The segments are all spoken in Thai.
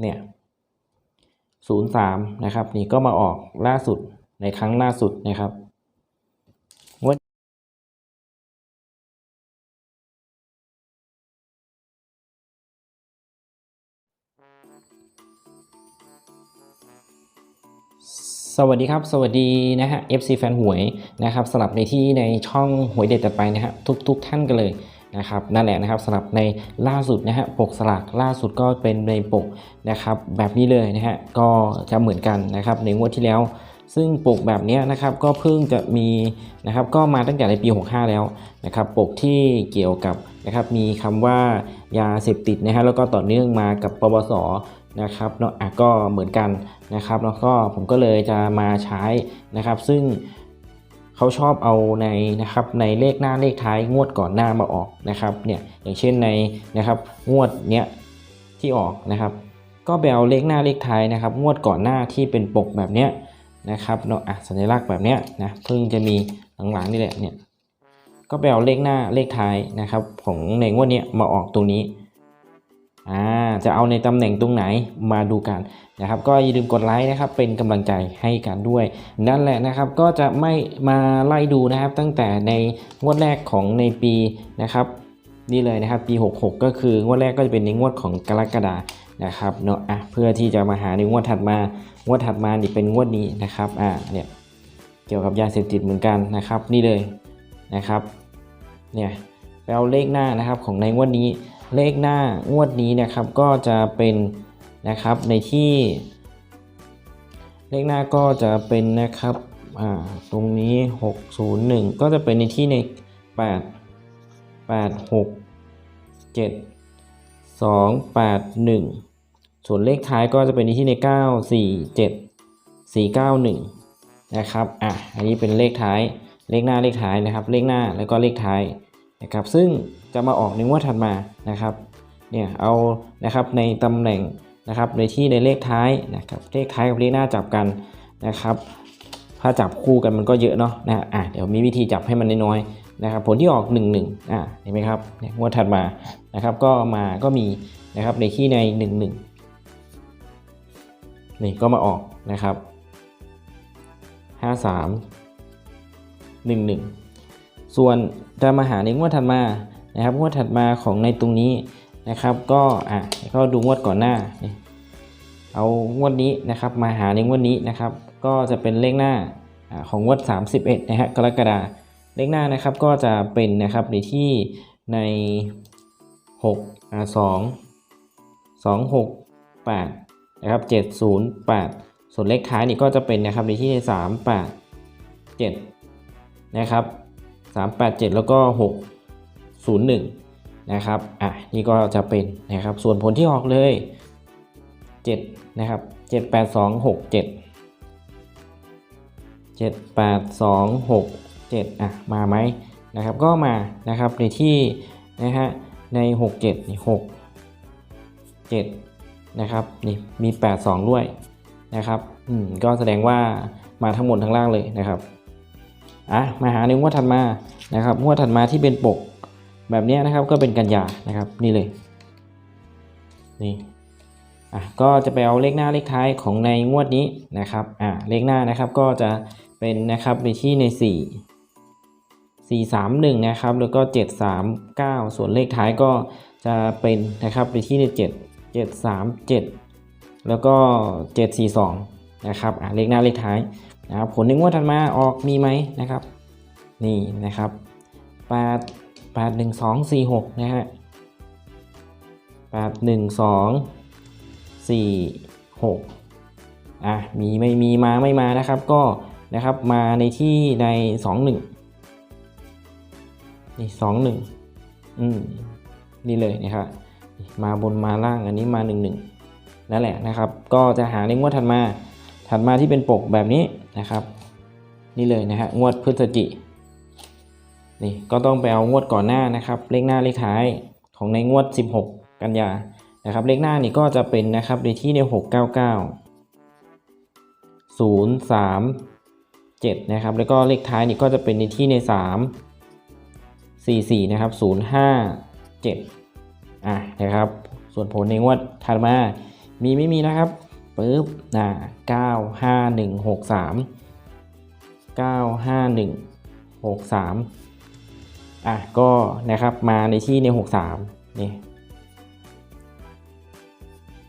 เนี่ยศูนย์สามนะครับนี่ก็มาออกล่าสุดในครั้งล่าสุดนะครับงวดสวัสดีครับ สวัสดีนะฮะ FC แฟนหวยนะครับสลับในที่ในช่องหวยเด็ดตัดไปนะฮะทุกทุกท่านกันเลย นะครับนั่นแหละนะครับสลับในล่าสุดนะฮะปกสลากล่าสุดก็เป็นในปกนะครับแบบนี้เลยนะฮะก็จะเหมือนกันนะครับในงวดที่แล้ว ซึ่งปกแบบนี้นะครับก็เพิ่งจะมีนะครับก็มาตั้งแต่ในปี 65 แล้วนะครับปกที่เกี่ยวกับนะครับมีคำว่ายาเสพติดนะฮะแล้วก็ต่อเนื่องมากับปปสนะครับเนาะก็เหมือนกันนะครับแล้วก็ผมก็เลยจะมาใช้นะครับซึ่ง เขาชอบเอาในนะครับในเลขหน้าเลขท้ายงวดก่อนหน้ามาออกนะครับเนี่ยอย่างเช่นในนะครับงวดเนี้ยที่ออกนะครับ ก็ไปเอาเลขหน้าเลขท้ายนะครับ งวดก่อนหน้าที่เป็นปกแบบเนี้ยนะครับเนาะอะสัญลักษณ์แบบเนี้ยนะเพิ่งจะมีหลังๆนี่แหละเนี่ยก็ไปเอาเลขหน้าเลขท้ายนะครับของในงวดเนี้ยมาออกตรงนี้ อ่าจะเอาในตำแหน่งตรงไหนมาดูกันนะครับ ก็อย่าลืมกดไลค์นะครับ เป็นกำลังใจให้กันด้วย นั่นแหละนะครับก็จะไม่มาไล่ดูนะครับ ตั้งแต่ในงวดแรกของในปีนะครับนี่เลยนะครับปี 66 ก็คืองวดแรกก็จะเป็นในงวดของกรกฎานะครับเนาะอะเพื่อที่จะมาหาในงวดถัดมางวดถัดมานี่เป็นงวดนี้นะครับอ่าเนี่ยเกี่ยวกับยาเสพติดเหมือนกันนะครับ นี่เลยนะครับเนี่ยไปเอาเลขหน้านะครับของในงวดนี้ เลขหน้างวดนี้นะครับก็จะเป็นนะครับในที่ เลขหน้าก็จะเป็นนะครับตรงนี้ 601 ก็จะเป็นในที่ใน 8 8 6 7 2 8 1 ส่วนเลขท้ายก็จะเป็นในที่ใน 9 4 7 4 9 1 นะครับ อะ อันนี้เป็นเลขท้าย เลขหน้าเลขท้ายนะครับ เลขหน้าแล้วก็เลขท้าย นะครับซึ่งจะมาออกในงวดถัดมานะครับเนี่ยเอานะครับในตำแหน่งนะครับในที่ในเลขท้ายนะครับเลขท้ายกับเลขหน้าจับกันนะครับถ้าจับคู่กันมันก็เยอะเนาะนะอะเดี๋ยวมีวิธีจับให้มันน้อยๆนะครับผลที่ออก1 1อะเห็นไหมครับเนี่ยงวดถัดมานะครับก็มาก็มีนะครับในที่ใน1 1นี่ก็มาออกนะครับ 5 3 1 1 ส่วนจะมาหาในงวดถัดมานะครับงวดถัดมาของในตรงนี้นะครับ ก็อะก็ดูงวดก่อนหน้า เอางวดนี้นะครับ มาหาในงวดนี้นะครับ ก็จะเป็นเลขหน้าของงวด 31นะฮะกรกฎาเลขหน้านะครับก็จะเป็นนะครับในที่ใน6อ่า2 2 6 8นะครับ708 ส่วนเลขท้ายนี่ก็จะเป็นนะครับในที่ใน3 8 7นะครับ 387 แล้วก็ 601 นะครับ อะ นี่ก็จะเป็นนะครับ ส่วนผลที่ออกเลย 7 นะครับ 78267 78267 อะ มาไหมนะครับ ก็มานะครับในที่นะฮะ ใน 67นี่6 7 นะครับนี่มี 82 ด้วยนะครับ อืม ก็แสดงว่ามาทั้งหมดทั้งล่างเลยนะครับ อะมาหาในงวดถัดมานะครับงวดถัดมาที่เป็นปกแบบนี้นะครับก็เป็นกันยานะครับนี่เลยนี่อะก็จะไปเอาเลขหน้าเลขท้ายของในงวดนี้นะครับอะเลขหน้านะครับก็จะเป็นนะครับในที่ใน 4 4 3 1นะครับแล้วก็ 7 3 9 ส่วนเลขท้ายก็จะเป็นนะครับในที่ใน 7 7 3 7 แล้วก็ 7 4 2นะครับอะเลขหน้าเลขท้าย นะครับผลในงวดถัดมาออกมีไหมนะครับ นี่นะครับ8 8 1 2 4 6นะฮะ8 1 2 4 6อะมีไม่มีมาไม่มานะครับก็นะครับมาในที่ใน2 1นี่2 1อืมนี่เลยนะครับมาบนมาล่างอันนี้มา1 1นั่นแหละนะครับ ก็จะหาในงวดถัดมา ถัดมาที่เป็นปกแบบนี้ นะครับ นี่เลยนะฮะงวดพฤศจินี่ก็ต้องไปเอางวดก่อนหน้านะครับ เลขหน้าเลขท้ายของในงวด 16 กันยานะครับเลขหน้านี่ก็จะเป็นนะครับในที่ใน699 0 3 7 นะครับ แล้วก็เลขท้ายนี่ก็จะเป็นในที่ใน 3 4 4 นะครับ 0 5 7 อะนะครับ ส่วนผลในงวดถัดมา มีไม่มีนะครับ ปึ๊บนะเก้าห้าหนึ่งหกสามเก้าห้าหนึ่งหกสามอะก็นะครับมาในที่ในหกสามนี่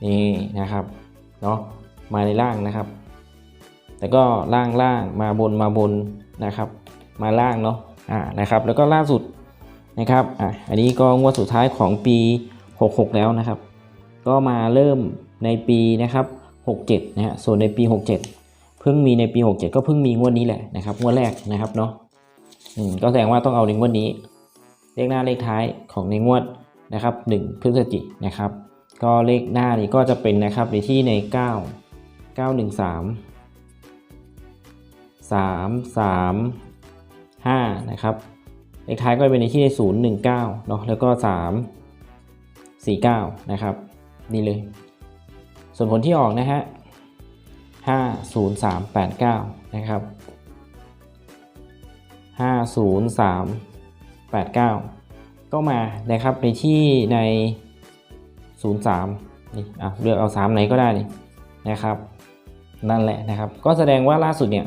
นี่นะครับเนาะมาในล่างนะครับ แต่ก็ล่างล่างมาบนมาบนนะครับ มาล่างเนาะอ่านะครับ แล้วก็ล่าสุดนะครับอะอันนี้ก็งวดสุดท้ายของปี 66 แล้วนะครับ ก็มาเริ่มในปีนะครับ 67นะฮะส่วนในปี 67 เพิ่งมีในปี 67 ก็เพิ่งมีงวดนี้แหละนะครับงวดแรกนะครับเนาะอืมก็แสดงว่าต้องเอาในงวดนี้ เลขหน้าเลขท้ายของในงวดนะครับ1พฤศจิกนะครับ ก็เลขหน้านี้ก็จะเป็นนะครับในที่ใน 9 913 3 3 5นะครับเลขท้ายก็เป็นในที่ใน0 1 9เนาะแล้วก็ 3 4 9นะครับนี่เลย ส่วนผลที่ออกนะฮะ5 0 3 8 9 นะครับ 5 0 3 8 9 ก็มานะครับในที่ใน 0 3นี่อะเลือกเอา 3 ไหนก็ได้นี่นะครับนั่นแหละนะครับ ก็แสดงว่าล่าสุดเนี่ย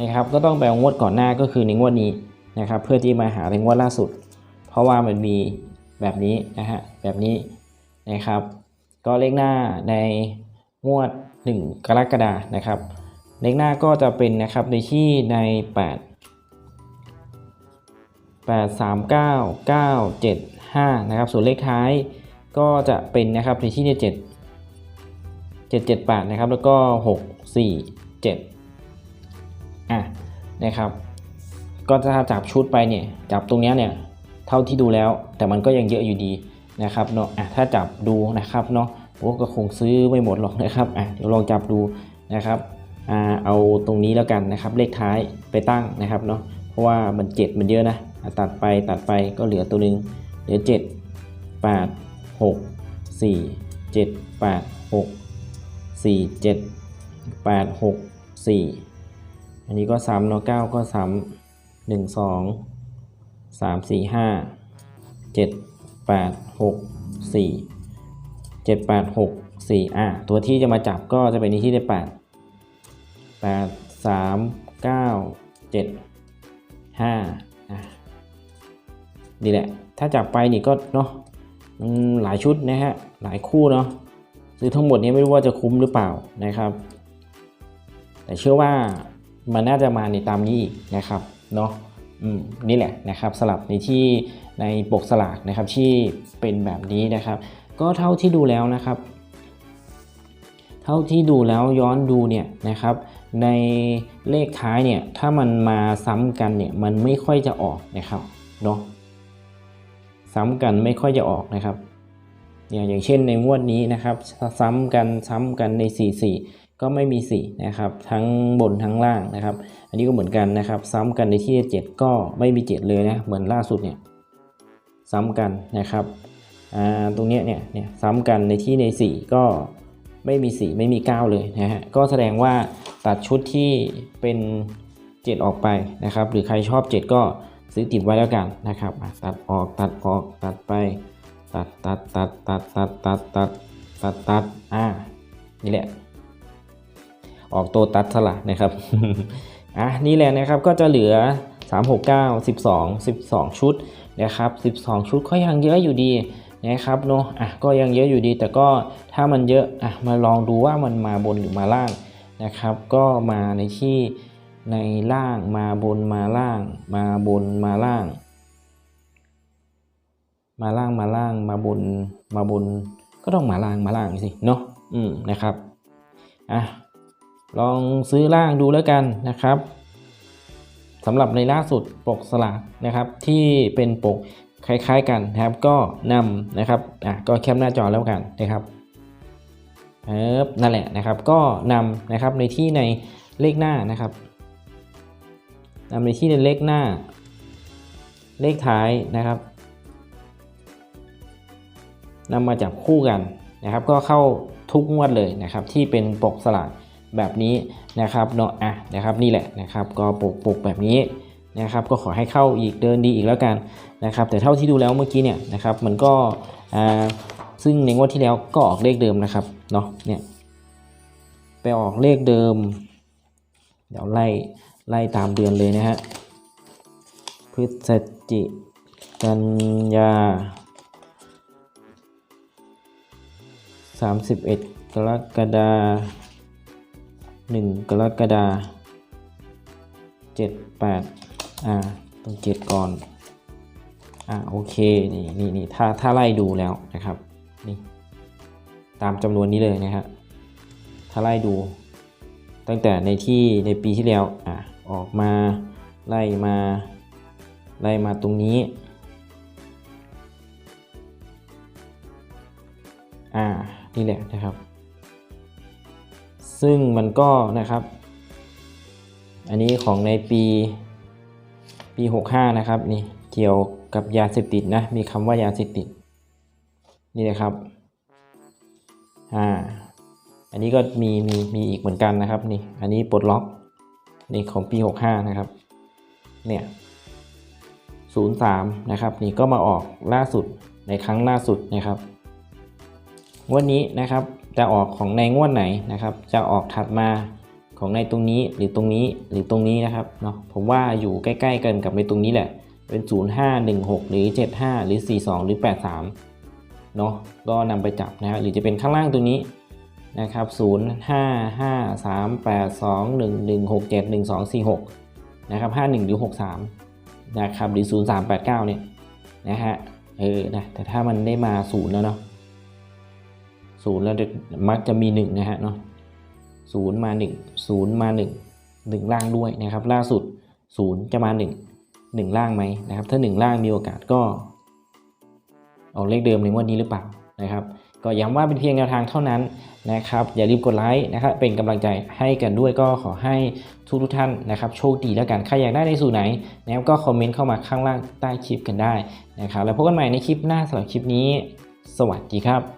นะครับก็ต้องไปงวดก่อนหน้าก็คือในงวดนี้นะครับ เพื่อที่มาหาในงวดล่าสุด เพราะว่ามันมีแบบนี้นะฮะแบบนี้นะครับ ก็เลขหน้าใน งวด 1 กรกฎานะครับเลขหน้าก็จะเป็นนะครับในที่ใน 8 8 3 9 9 7 5นะครับส่วนเลขท้ายก็จะเป็นนะครับในที่ใน 7 7 7 8นะครับแล้วก็ 6 4 7อะนะครับ ก็ถ้าจับชุดไปเนี่ยจับตรงเนี้ยเนี่ยเท่าที่ดูแล้ว แต่มันก็ยังเยอะอยู่ดีนะครับเนาะอะถ้าจับดูนะครับเนาะ โอ้ก็คงซื้อไม่หมดหรอกนะครับอะเดี๋ยวลองจับดูนะครับอ่าเอาตรงนี้แล้วกันนะครับ เลขท้ายไปตั้งนะครับเนาะเพราะว่ามัน 7 มันเยอะนะตัดไปตัดไปก็เหลือตัวหนึงเหลือ 7 8 6 4 7 8 6 4 7 8 6 4 อันนี้ก็ซ้ำเนาะ9ก็ซ้ำหนึ่งสองสา มสี่ห้าเจ็ดแปดหกสี่อะตัวที่จะมาจับก็จะเป็นที่ได้แปดแปดสามเก้าเจ็ดห้าอะนี่แหละ ถ้าจับไปนี่ก็เนาะหลายชุดนะฮะ หลายคู่เนาะซื้อทั้งหมดนี้ไม่รู้ว่าจะคุ้มหรือเปล่านะครับ แต่เชื่อว่ามันน่าจะมาในตามนี้อีกนะครับเนาะนี่แหละนะครับสลับในที่ในปกสลากนะครับที่เป็นแบบนี้นะครับ ก็เท่าที่ดูแล้วนะครับ เท่าที่ดูแล้วย้อนดูเนี่ยนะครับ ในเลขท้ายเนี่ยถ้ามันมาซ้ำกันเนี่ยมันไม่ค่อยจะออกนะครับเนาะซ้ำกันไม่ค่อยจะออกนะครับเนี่ยอย่างเช่นในงวดนี้นะครับซ้ำกันซ้ำกันใน 4 4 ก็ไม่มี 4 นะครับ ทั้งบนทั้งล่างนะครับ อันนี้ก็เหมือนกันนะครับ ซ้ำกันในที่ 7 ก็ไม่มี 7 เลยนะเหมือนล่าสุดเนี่ยซ้ำกันนะครับ ตรงนี้เนี่ยเนี่ยซ้ำกันในที่ใน 4 ก็ไม่มี 4 ไม่มี 9 เลยนะฮะก็แสดงว่าตัดชุดที่เป็น 7 ออกไปนะครับ หรือใครชอบ 7 ก็ซื้อติดไว้แล้วกันนะครับตัดออกตัดออกตัดไป ตัดตัดตัดตัดตัดตัดตัดตัดตัดอ่านี่แหละออกตัวตัดสละนะครับอะนี่แหละนะครับก็จะเหลือ 3 6 9 12 12 ชุดนะครับ 12 ชุดก็ยังเยอะอยู่ดี นะครับเนาะอะก็ยังเยอะอยู่ดี แต่ก็ถ้ามันเยอะอะมาลองดูว่ามันมาบนหรือมาล่างนะครับ ก็มาในที่ในล่างมาบนมาล่าง มาบนมาล่าง มาล่างมาล่างมาบนมาบน ก็ต้องมาล่างมาล่างสิเนาะอืมนะครับอะลองซื้อล่างดูแล้วกันนะครับสำหรับในล่าสุดปกสลากนะครับที่เป็นปก คล้ายๆกันนะครับ ก็นำนะครับอะก็แคปหน้าจอแล้วกันนะครับเออนั่นแหละนะครับ ก็นำนะครับในที่ในเลขหน้านะครับนำในที่ในเลขหน้า เลขท้ายนะครับนำมาจับคู่กันนะครับ ก็เข้าทุกงวดเลยนะครับ ที่เป็นปกสลากแบบนี้นะครับเนาะอะนะครับนี่แหละนะครับ ก็ปกปกแบบนี้ นะครับก็ขอให้เข้าอีกเดินดีอีกแล้วกันนะครับแต่เท่าที่ดูแล้วเมื่อกี้เนี่ยนะครับมันก็ซึ่งในงวดที่แล้วก็ออกเลขเดิมนะครับเนาะเนี่ยไปออกเลขเดิม เดี๋ยวไล่ไล่ตามเดือนเลยนะฮะพฤศจิกันยา 31 กรกฎาหนึ่งกรกฎาเจ็ดแปด อ่าต้องเจ็ดก่อนอ่าโอเคนี่นี่นี่ถ้าถ้าไล่ดูแล้วนะครับนี่ตามจำนวนนี้เลยนะฮะถ้าไล่ดู ตั้งแต่ในที่ในปีที่แล้วอ่าออกมาไล่มาไล่มาตรงนี้อ่านี่แหละนะครับ ซึ่งมันก็นะครับ อันนี้ของในปี ปี 65 นะครับนี่เกี่ยวกับยาเสพติดนะมีคำว่ายาเสพติด นี่นะครับอ่าอันนี้ก็มีมีมีอีกเหมือนกันนะครับนี่อันนี้ปลดล็อกนี่ของปี 65 นะครับเนี่ย03 นะครับ นี่ก็มาออกล่าสุดในครั้งล่าสุดนะครับงวดนี้นะครับจะออกของในงวดไหนนะครับ จะออกถัดมา ของในตรงนี้หรือตรงนี้หรือตรงนี้นะครับเนาะผมว่าอยู่ใกล้ๆกันกับในตรงนี้แหละ เป็น 0516 หรือ 75 หรือ 42 หรือ 83เนาะก็นำไปจับนะฮะหรือจะเป็นข้างล่างตรงนี้นะครับ0 5 5 3 8 2 1 1 6 7 1 2 4 6นะครับ51 หรือ 63นะครับหรือ 0389เนี่ยนะฮะเออนะแต่ถ้ามันได้มา0แล้วเนาะศูนย์แล้วมักจะมีหนึ่งนะฮะเนาะศูนย์มาห นึ่งศูนย์มาหนึ่งหนึ่งล่างด้วยนะครับ ล่าสุดศูนย์จะมาหนึ่งหนึ่งล่างไหมนะครับ ถ้าหนึ่งล่างมีโอกาสก็ เอาเลขเดิมในงวดนี้หรือเปล่านะครับ ก็ย้ำว่าเป็นเพียงแนวทางเท่านั้นนะครับ อย่าลืมกดไลค์นะครับ เป็นกำลังใจให้กันด้วยก็ขอให้ทุกทุกท่านนะครับ โชคดีแล้วกัน ใครอยากได้ในสูตรไหนนะครับก็คอมเมนต์เข้ามาข้างล่างใต้คลิปกันได้นะครับ แล้วพบกันใหม่ในคลิปหน้าสำหรับคลิปนี้ สวัสดีครับ